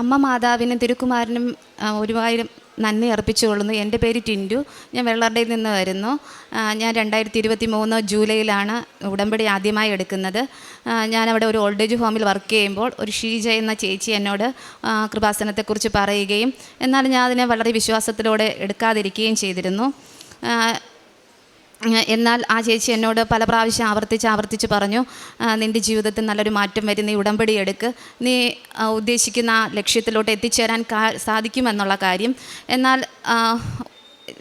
അമ്മ മാതാവിനും തിരുക്കുമാരനും ഒരുപാട് നന്ദി അർപ്പിച്ചുകൊള്ളുന്നു. എന്റെ പേര് ടിൻഡു. ഞാൻ വെള്ളറടയിൽ നിന്ന് വരുന്നു. ഞാൻ രണ്ടായിരത്തി ഇരുപത്തി മൂന്ന് ജൂലൈയിലാണ് ഉടമ്പടി ആദ്യമായി എടുക്കുന്നത്. ഞാനവിടെ ഒരു ഓൾഡ് ഏജ് ഹോമിൽ വർക്ക് ചെയ്യുമ്പോൾ ഒരു ഷീജ എന്ന ചേച്ചി എന്നോട് കൃപാസനത്തെക്കുറിച്ച് പറയുകയും എന്നാൽ ഞാൻ അതിനെ വളരെ വിശ്വാസത്തിലൂടെ എടുക്കാതിരിക്കുകയും ചെയ്തിരുന്നു. എന്നാൽ ആ ചേച്ചി എന്നോട് പല പ്രാവശ്യം ആവർത്തിച്ച് ആവർത്തിച്ച് പറഞ്ഞു "ആ, നിന്റെ ജീവിതത്തിൽ നല്ലൊരു മാറ്റം വരും നീ ഉടമ്പടി എടുക്ക് നീ ഉദ്ദേശിക്കുന്ന ലക്ഷ്യത്തിലോട്ട് എത്തിച്ചേരാൻ സാധിക്കുമെന്നുള്ള കാര്യം. എന്നാൽ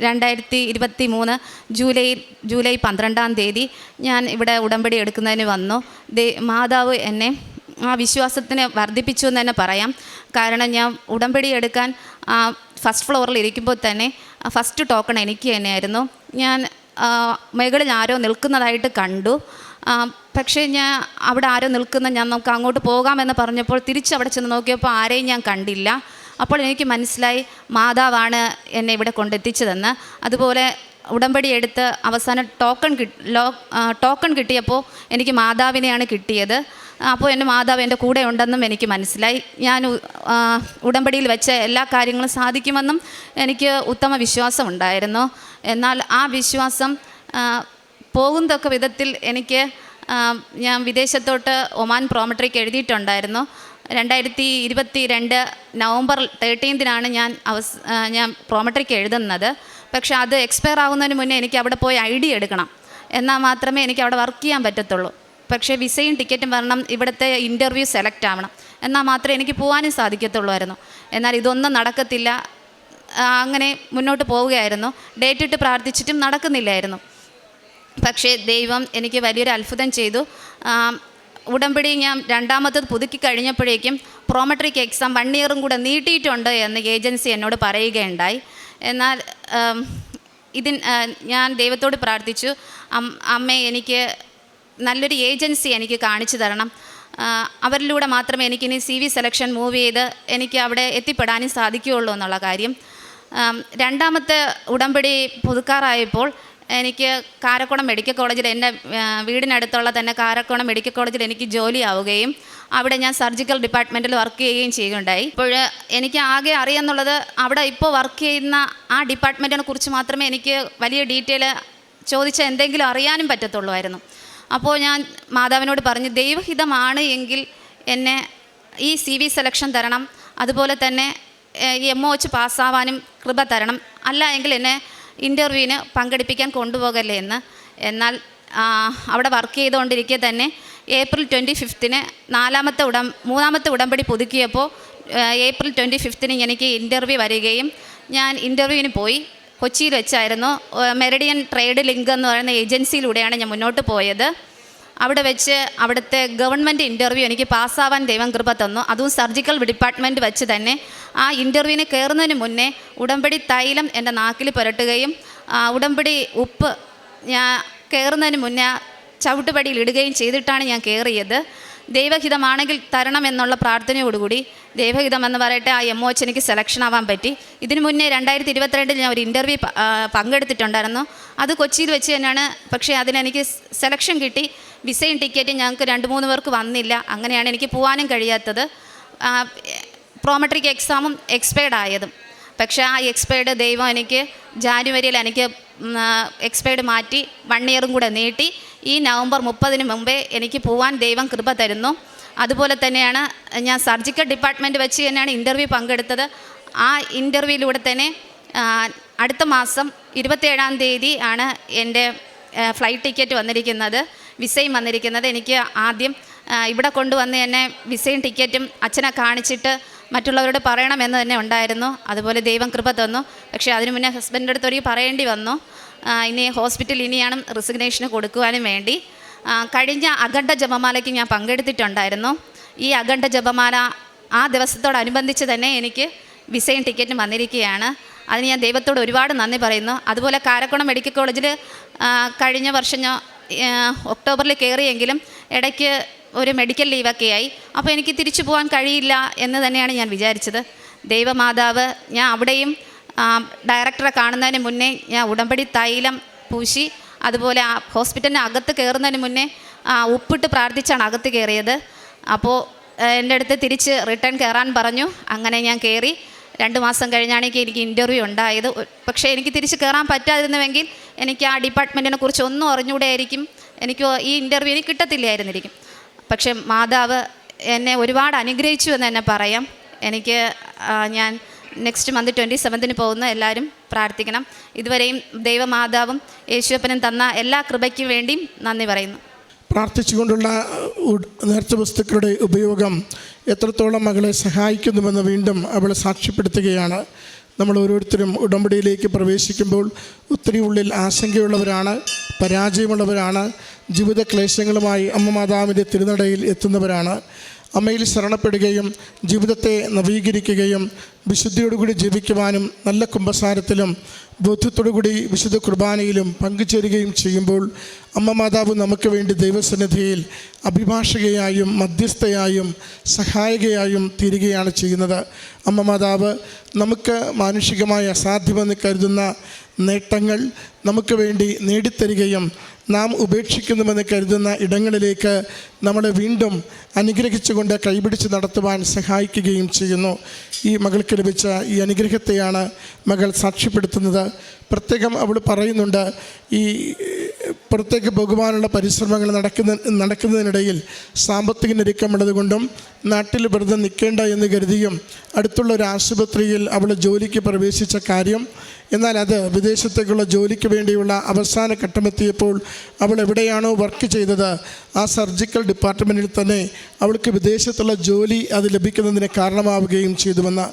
രണ്ടായിരത്തി ഇരുപത്തി മൂന്ന് ജൂലൈ ജൂലൈ പന്ത്രണ്ടാം തീയതി ഞാൻ ഇവിടെ ഉടമ്പടി എടുക്കുന്നതിന് വന്നു. ദേ മാതാവ് എന്നെ ആ വിശ്വാസത്തിനെ വർദ്ധിപ്പിച്ചു എന്ന് തന്നെ പറയാം. കാരണം ഞാൻ ഉടമ്പടി എടുക്കാൻ ഫസ്റ്റ് ഫ്ലോറിൽ ഇരിക്കുമ്പോൾ തന്നെ ഫസ്റ്റ് ടോക്കൺ എനിക്ക് തന്നെയായിരുന്നു. ഞാൻ മുകളിൽ ആരോ നിൽക്കുന്നതായിട്ട് കണ്ടു. പക്ഷേ ഞാൻ അവിടെ ആരോ നിൽക്കുന്ന ഞാൻ നമുക്ക് അങ്ങോട്ട് പോകാമെന്ന് പറഞ്ഞപ്പോൾ തിരിച്ച് അവിടെ ചെന്ന് നോക്കിയപ്പോൾ ആരെയും ഞാൻ കണ്ടില്ല. അപ്പോൾ എനിക്ക് മനസ്സിലായി മാതാവാണ് എന്നെ ഇവിടെ കൊണ്ടെത്തിച്ചതെന്ന്. അതുപോലെ ഉടമ്പടി എടുത്ത് അവസാനം ടോക്കൺ കിട്ടി ടോക്കൺ കിട്ടിയപ്പോൾ എനിക്ക് മാതാവിനെയാണ് കിട്ടിയത്. അപ്പോൾ എന്റെ മാതാവ് എന്റെ കൂടെ ഉണ്ടെന്നും എനിക്ക് മനസ്സിലായി. ഞാൻ ഉടമ്പടിയിൽ വെച്ച എല്ലാ കാര്യങ്ങളും സാധിക്കുമെന്നും എനിക്ക് ഉത്തമ വിശ്വാസം ഉണ്ടായിരുന്നു. എന്നാൽ ആ വിശ്വാസം പോകുന്നതൊക്ക വിധത്തിൽ എനിക്ക് ഞാൻ വിദേശത്തോട്ട് ഒമാൻ പ്രോമട്രിക്ക് എഴുതിയിട്ടുണ്ടായിരുന്നു. രണ്ടായിരത്തി ഇരുപത്തി രണ്ട് നവംബർ തേർട്ടീൻത്തിനാണ് ഞാൻ അവസ് ഞാൻ പ്രോമട്രിക്ക് എഴുതുന്നത്. പക്ഷേ അത് എക്സ്പയർ ആവുന്നതിന് മുന്നേ എനിക്ക് അവിടെ പോയി ഐ ഡി എടുക്കണം. എന്നാൽ മാത്രമേ എനിക്ക് അവിടെ വർക്ക് ചെയ്യാൻ പറ്റത്തുള്ളൂ. പക്ഷേ വിസയും ടിക്കറ്റും വരണം ഇവിടുത്തെ ഇന്റർവ്യൂ സെലക്ട് ആവണം. എന്നാൽ മാത്രമേ എനിക്ക് പോകാനും സാധിക്കത്തുള്ളായിരുന്നു. എന്നാൽ ഇതൊന്നും നടക്കത്തില്ല. അങ്ങനെ മുന്നോട്ട് പോവുകയായിരുന്നു. ഡേറ്റ് ഇട്ട് പ്രാർത്ഥിച്ചിട്ടും നടക്കുന്നില്ലായിരുന്നു. പക്ഷേ ദൈവം എനിക്ക് വലിയൊരു അത്ഭുതം ചെയ്തു. ഉടമ്പടി ഞാൻ രണ്ടാമത്തത് പുതുക്കി കഴിഞ്ഞപ്പോഴേക്കും പ്രോമെട്രിക് എക്സാം വൺ ഇയറും കൂടെ നീട്ടിയിട്ടുണ്ട് എന്ന് ഏജൻസി എന്നോട് പറയുകയുണ്ടായി. എന്നാൽ ഇതിൻ ഞാൻ ദൈവത്തോട് പ്രാർത്ഥിച്ചു. അമ്മേ എനിക്ക് നല്ലൊരു ഏജൻസി എനിക്ക് കാണിച്ചു തരണം. അവരിലൂടെ മാത്രമേ എനിക്കിനി സി വി സെലക്ഷൻ മൂവ് ചെയ്ത് എനിക്ക് അവിടെ എത്തിപ്പെടാനും സാധിക്കുകയുള്ളൂ എന്നുള്ള കാര്യം. രണ്ടാമത്തെ ഉടമ്പടി പുതുക്കാറായപ്പോൾ എനിക്ക് കാരക്കുളം മെഡിക്കൽ കോളേജിൽ എന്റെ വീടിനടുത്തുള്ള തന്നെ കാരക്കുളം മെഡിക്കൽ കോളേജിൽ എനിക്ക് ജോലി ആവുകയും അവിടെ ഞാൻ സർജിക്കൽ ഡിപ്പാർട്ട്മെന്റിൽ വർക്ക് ചെയ്യുകയും ചെയ്യുകയുണ്ടായി. ഇപ്പോൾ എനിക്ക് ആകെ അറിയാമെന്നുള്ളത് അവിടെ ഇപ്പോൾ വർക്ക് ചെയ്യുന്ന ആ ഡിപ്പാർട്ട്മെന്റിനെ കുറിച്ച് മാത്രമേ എനിക്ക് വലിയ ഡീറ്റെയിൽ ചോദിച്ച എന്തെങ്കിലും അറിയാനും പറ്റത്തുള്ളൂ അപ്പോൾ ഞാൻ മാതാവിനോട് പറഞ്ഞു ദൈവഹിതമാണ് എങ്കിൽ എന്നെ ഈ സി വി സെലക്ഷൻ തരണം അതുപോലെ തന്നെ എം ഒ എച്ച് പാസ്സാവാനും കൃപ തരണം. അല്ല എങ്കിൽ എന്നെ ഇന്റർവ്യൂവിന് പങ്കെടുപ്പിക്കാൻ കൊണ്ടുപോകല്ലേ എന്ന്. എന്നാൽ അവിടെ വർക്ക് ചെയ്തുകൊണ്ടിരിക്കെ തന്നെ ഏപ്രിൽ ട്വന്റി ഫിഫ്തിന് നാലാമത്തെ ഉടം മൂന്നാമത്തെ ഉടമ്പടി പുതുക്കിയപ്പോൾ ഏപ്രിൽ ട്വന്റി ഫിഫ്തിന് എനിക്ക് ഇന്റർവ്യൂ വരികയും ഞാൻ ഇന്റർവ്യൂവിന് പോയി. കൊച്ചിയിൽ വെച്ചായിരുന്നു മെറിഡിയൻ ട്രേഡ് ലിങ്ക് എന്ന് പറയുന്ന ഏജൻസിയിലൂടെയാണ് ഞാൻ മുന്നോട്ട് പോയത്. അവിടെ വെച്ച് അവിടുത്തെ ഗവൺമെന്റ് ഇന്റർവ്യൂ എനിക്ക് പാസ്സാവാൻ ദൈവം കൃപ തന്നു. അതും സർജിക്കൽ ഡിപ്പാർട്ട്മെന്റ് വെച്ച് തന്നെ ആ ഇന്റർവ്യൂവിന് കയറുന്നതിന് മുന്നേ ഉടമ്പടി തൈലം എന്റെ നാക്കിൽ പുരട്ടുകയും ഉടമ്പടി ഉപ്പ് ഞാൻ കയറുന്നതിന് മുന്നേ ചവിട്ടുപടിയിൽ ഇടുകയും ചെയ്തിട്ടാണ് ഞാൻ കയറിയത്. ദൈവഹിതമാണെങ്കിൽ തരണമെന്നുള്ള പ്രാർത്ഥനയോടുകൂടി ദൈവഹിതം എന്ന് പറയട്ടെ ആ എം ഒ എച്ച് എനിക്ക് സെലക്ഷൻ ആവാൻ പറ്റി. ഇതിനു മുന്നേ രണ്ടായിരത്തി ഇരുപത്തിരണ്ടിൽ ഞാൻ ഒരു ഇന്റർവ്യൂ പങ്കെടുത്തിട്ടുണ്ടായിരുന്നു. അത് കൊച്ചിയിൽ വെച്ച് തന്നെയാണ്. പക്ഷേ അതിനെനിക്ക് സെലക്ഷൻ കിട്ടി. വിസയും ടിക്കറ്റും ഞങ്ങൾക്ക് രണ്ട് മൂന്ന് പേർക്ക് വന്നില്ല. അങ്ങനെയാണ് എനിക്ക് പോകാനും കഴിയാത്തത്. പ്രോമെട്രിക് എക്സാമും എക്സ്പയർഡ് ആയതും. പക്ഷേ ആ എക്സ്പയർഡ് ദൈവം എനിക്ക് ജാനുവരിയിൽ എനിക്ക് എക്സ്പയർഡ് മാറ്റി വൺ ഇയറും കൂടെ നീട്ടി. ഈ നവംബർ മുപ്പതിന് മുമ്പേ എനിക്ക് പോകാൻ ദൈവം കൃപ തരുന്നു. അതുപോലെ തന്നെയാണ് ഞാൻ സർജിക്കൽ ഡിപ്പാർട്ട്മെന്റ് വെച്ച് തന്നെയാണ് ഇന്റർവ്യൂ പങ്കെടുത്തത്. ആ ഇന്റർവ്യൂയിലൂടെ തന്നെ അടുത്ത മാസം ഇരുപത്തേഴാം തീയതി ആണ് എന്റെ ഫ്ലൈറ്റ് ടിക്കറ്റ് വന്നിരിക്കുന്നത് വിസയും വന്നിരിക്കുന്നത്. എനിക്ക് ആദ്യം ഇവിടെ കൊണ്ടുവന്ന് എന്നെ വിസയും ടിക്കറ്റും അച്ഛനെ കാണിച്ചിട്ട് മറ്റുള്ളവരോട് പറയണമെന്ന് തന്നെ ഉണ്ടായിരുന്നു. അതുപോലെ ദൈവം കൃപ തന്നു. പക്ഷേ അതിനു മുന്നേ ഹസ്ബൻഡിന്റെ അടുത്ത് ഒരു പറയേണ്ടി വന്നു. ഇനി ഹോസ്പിറ്റൽ ഇനിയാണ് റിസിഗ്നേഷന് കൊടുക്കുവാനും വേണ്ടി. കഴിഞ്ഞ അഖണ്ഡ ജപമാലയ്ക്ക് ഞാൻ പങ്കെടുത്തിട്ടുണ്ടായിരുന്നു. ഈ അഖണ്ഡ ജപമാല ആ ദിവസത്തോടനുബന്ധിച്ച് തന്നെ എനിക്ക് വിസയും ടിക്കറ്റും വന്നിരിക്കുകയാണ്. അതിന് ഞാൻ ദൈവത്തോട് ഒരുപാട് നന്ദി പറയുന്നു. അതുപോലെ കാരക്കുളം മെഡിക്കൽ കോളേജിൽ കഴിഞ്ഞ വർഷം ഞാൻ ഒക്ടോബറിൽ കയറിയെങ്കിലും ഇടയ്ക്ക് ഒരു മെഡിക്കൽ ലീവൊക്കെ ആയി. അപ്പോൾ എനിക്ക് തിരിച്ചു പോകാൻ കഴിയില്ല എന്ന് തന്നെയാണ് ഞാൻ വിചാരിച്ചത്. ദൈവമാതാവ് ഞാൻ അവിടെയും ഡയറക്ടറെ കാണുന്നതിന് മുന്നേ ഞാൻ ഉടമ്പടി തൈലം പൂശി അതുപോലെ ആ ഹോസ്പിറ്റലിന് അകത്ത് കയറുന്നതിന് മുന്നേ ഉപ്പിട്ട് പ്രാർത്ഥിച്ചാണ് അകത്ത് കയറിയത്. അപ്പോൾ എന്റെ അടുത്ത് തിരിച്ച് റിട്ടേൺ കയറാൻ പറഞ്ഞു. അങ്ങനെ ഞാൻ കയറി. രണ്ട് മാസം കഴിഞ്ഞാണെങ്കിൽ എനിക്ക് എനിക്ക് ഇന്റർവ്യൂ ഉണ്ടായത്. പക്ഷേ എനിക്ക് തിരിച്ച് കയറാൻ പറ്റാതിരുന്നുവെങ്കിൽ എനിക്ക് ആ ഡിപ്പാർട്ട്മെന്റിനെ കുറിച്ച് ഒന്നും അറിഞ്ഞുകൂടെയായിരിക്കും എനിക്ക് ഈ ഇന്റർവ്യൂ എനിക്ക് കിട്ടത്തില്ലായിരുന്നിരിക്കും. പക്ഷേ മാതാവ് എന്നെ ഒരുപാട് അനുഗ്രഹിച്ചു എന്ന് തന്നെ പറയാം. എനിക്ക് ഞാൻ നെക്സ്റ്റ് മന്ത് ട്വന്റി സെവൻത്തിന് പോകുന്ന എല്ലാവരും പ്രാർത്ഥിക്കണം. ഇതുവരെയും ദൈവമാതാവും യേശുവപ്പനും തന്ന എല്ലാ കൃപയ്ക്കും വേണ്ടിയും നന്ദി പറയുന്നു. പ്രാർത്ഥിച്ചുകൊണ്ടുള്ള നേർച്ച വസ്തുക്കളുടെ ഉപയോഗം എത്രത്തോളം മകളെ സഹായിക്കുന്നുവെന്ന് വീണ്ടും അവളെ സാക്ഷ്യപ്പെടുത്തുകയാണ്. നമ്മൾ ഓരോരുത്തരും ഉടമ്പടിയിലേക്ക് പ്രവേശിക്കുമ്പോൾ ഒത്തിരി ഉള്ളിൽ ആശങ്കയുള്ളവരാണ് പരാജയമുള്ളവരാണ് ജീവിത ക്ലേശങ്ങളുമായി അമ്മ തിരുനടയിൽ എത്തുന്നവരാണ്. അമ്മയിൽ ശരണപ്പെടുകയും ജീവിതത്തെ നവീകരിക്കുകയും വിശുദ്ധിയോടുകൂടി ജീവിക്കുവാനും നല്ല കുംഭസാരത്തിലും ബോധ്യത്തോടുകൂടി വിശുദ്ധ കുർബാനയിലും പങ്കുചേരുകയും ചെയ്യുമ്പോൾ അമ്മ മാതാവ് നമുക്ക് വേണ്ടി ദൈവസന്നിധിയിൽ അഭിഭാഷകയായും മധ്യസ്ഥയായും സഹായികയായും തീരുകയാണ് ചെയ്യുന്നത്. അമ്മ മാതാവ് നമുക്ക് മാനുഷികമായി അസാധ്യമെന്ന് കരുതുന്ന നേട്ടങ്ങൾ നമുക്ക് വേണ്ടി നേടിത്തരികയും നാം ഉപേക്ഷിക്കുന്നുവെന്ന് കരുതുന്ന ഇടങ്ങളിലേക്ക് നമ്മളെ വീണ്ടും അനുഗ്രഹിച്ചുകൊണ്ട് കൈപിടിച്ച് നടത്തുവാൻ സഹായിക്കുകയും ചെയ്യുന്നു. ഈ മകൾക്ക് ലഭിച്ച ഈ അനുഗ്രഹത്തെയാണ് മകൾ സാക്ഷ്യപ്പെടുത്തുന്നത്. പ്രത്യേകം അവൾ പറയുന്നുണ്ട് ഈ പുറത്തേക്ക് പോകുവാനുള്ള പരിശ്രമങ്ങൾ നടക്കുന്ന നടക്കുന്നതിനിടയിൽ സാമ്പത്തിക ഞെരുക്കമുള്ളത് കൊണ്ടും നാട്ടിൽ വെറുതെ നിൽക്കേണ്ട എന്ന് കരുതിയും അടുത്തുള്ള ഒരു ആശുപത്രിയിൽ അവൾ ജോലിക്ക് പ്രവേശിച്ച കാര്യം. എന്നാൽ അത് വിദേശത്തേക്കുള്ള ജോലിക്ക് വേണ്ടിയുള്ള അവസാന ഘട്ടമെത്തിയപ്പോൾ അവൾ എവിടെയാണോ വർക്ക് ചെയ്തത് ആ സർജിക്കൽ ഡിപ്പാർട്ട്മെന്റിൽ തന്നെ അവൾക്ക് വിദേശത്തുള്ള ജോലി അത് ലഭിക്കുന്നതിന് കാരണമാവുകയും ചെയ്തുവെന്ന്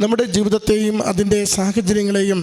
നമ്മുടെ ജീവിതത്തെയും അതിന്റെ സാഹചര്യങ്ങളെയും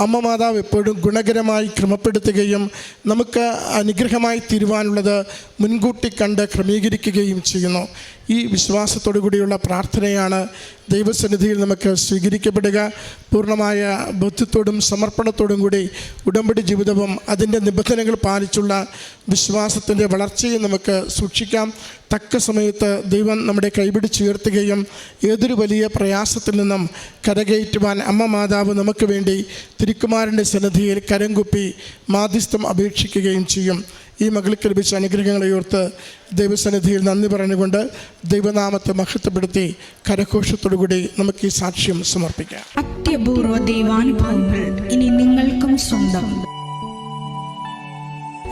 അമ്മ മാതാവ് എപ്പോഴും ഗുണകരമായി ക്രമപ്പെടുത്തുകയും നമുക്ക് അനുഗ്രഹമായി തീരുവാനുള്ളത് മുൻകൂട്ടി കണ്ട് ക്രമീകരിക്കുകയും ചെയ്യുന്നു. ഈ വിശ്വാസത്തോടു കൂടിയുള്ള പ്രാർത്ഥനയാണ് ദൈവസന്നിധിയിൽ നമുക്ക് സ്വീകരിക്കപ്പെടുക. പൂർണമായ ബുദ്ധിത്തോടും സമർപ്പണത്തോടും കൂടി ഉടമ്പടി ജീവിതവും അതിന്റെ നിബന്ധനകൾ പാലിച്ചുള്ള വിശ്വാസത്തിന്റെ വളർച്ചയും നമുക്ക് സൂക്ഷിക്കാം. തക്ക സമയത്ത് ദൈവം നമ്മുടെ കൈപിടിച്ചുയർത്തുകയും ഏതൊരു വലിയ പ്രയാസത്തിൽ നിന്നും കരകയറ്റുവാൻ അമ്മ മാതാവ് നമുക്ക് വേണ്ടി തിരുക്കുമാരന്റെ സന്നിധിയിൽ കരംകുപ്പി മാധ്യസ്ഥം അപേക്ഷിക്കുകയും ചെയ്യും. ഈ മകൾക്ക് ലഭിച്ച അനുഗ്രഹങ്ങളെ ഓർത്ത് ദൈവസന്നിധിയിൽ നന്ദി പറഞ്ഞുകൊണ്ട് ദൈവനാമത്തെ മഹത്വപ്പെടുത്തി കരഘോഷത്തോടുകൂടി നമുക്ക് ഈ സാക്ഷ്യം സമർപ്പിക്കാം. അത്യപൂർവ ദൈവാനുഭവങ്ങൾ ഇനി നിങ്ങൾക്കും സ്വന്തം.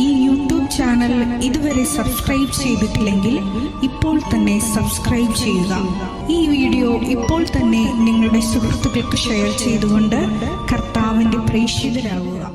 ഈ യൂട്യൂബ് ചാനൽ ഇതുവരെ സബ്സ്ക്രൈബ് ചെയ്തിട്ടില്ലെങ്കിൽ ഇപ്പോൾ തന്നെ സബ്സ്ക്രൈബ് ചെയ്യുക. ഈ വീഡിയോ ഇപ്പോൾ തന്നെ നിങ്ങളുടെ സുഹൃത്തുക്കൾക്ക് ഷെയർ ചെയ്തുകൊണ്ട് കർത്താവിന്റെ പ്രേക്ഷിതരാകുക